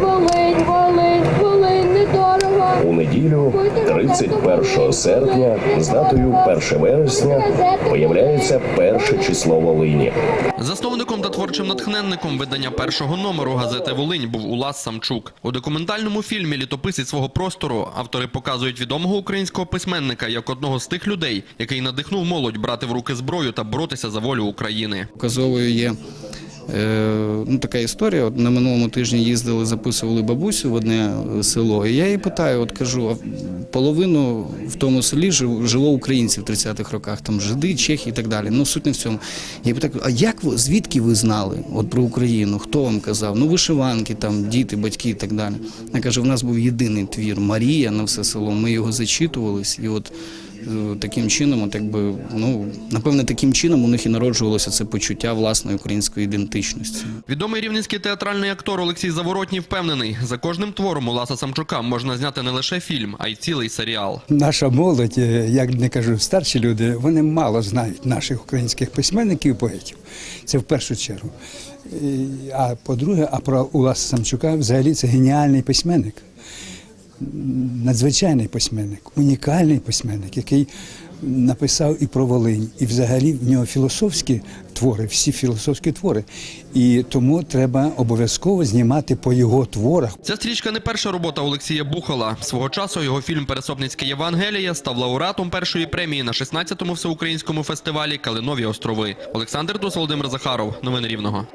Волинь, Волинь, Волинь, недорого. У неділю, 31 серпня, з датою 1 вересня, появляється перше число Волині. Засновником та творчим натхненником видання першого номеру газети Волинь був Улас Самчук. У документальному фільмі Літописець свого простору автори показують відомого українського письменника як одного з тих людей, який надихнув молодь брати в руки зброю та боротися за волю України. Показовою є ну, така історія. От на минулому тижні їздили, записували бабусю в одне село. І я її питаю: от кажу, а половину в тому селі жило українців в 30-х роках, там жиди, чехи і так далі. Ну суть не в цьому. Я питаю, а як ви звідки ви знали от про Україну? Хто вам казав? Ну, вишиванки, там діти, батьки і так далі. Я кажу, в нас був єдиний твір Марія на все село. Ми його зачитувались, і от. Таким чином, от якби ну напевне, таким чином у них і народжувалося це почуття власної української ідентичності. Відомий рівненський театральний актор Олексій Заворотній впевнений, за кожним твором Уласа Самчука можна зняти не лише фільм, а й цілий серіал. Наша молодь, е, як не кажу, старші люди, вони мало знають наших українських письменників і поетів. Це в першу чергу. А по-друге, а про Уласа Самчука взагалі це геніальний письменник, надзвичайний письменник, унікальний письменник, який написав і про Волинь, і взагалі в нього філософські твори, всі філософські твори. І тому треба обов'язково знімати по його творах, Ця стрічка не перша робота Олексія Бухала. Свого часу його фільм Пересопницьке Євангелія став лауреатом першої премії на 16-му всеукраїнському фестивалі Калинові острови. Олександр Дус, Володимир Захаров. Новини Рівного.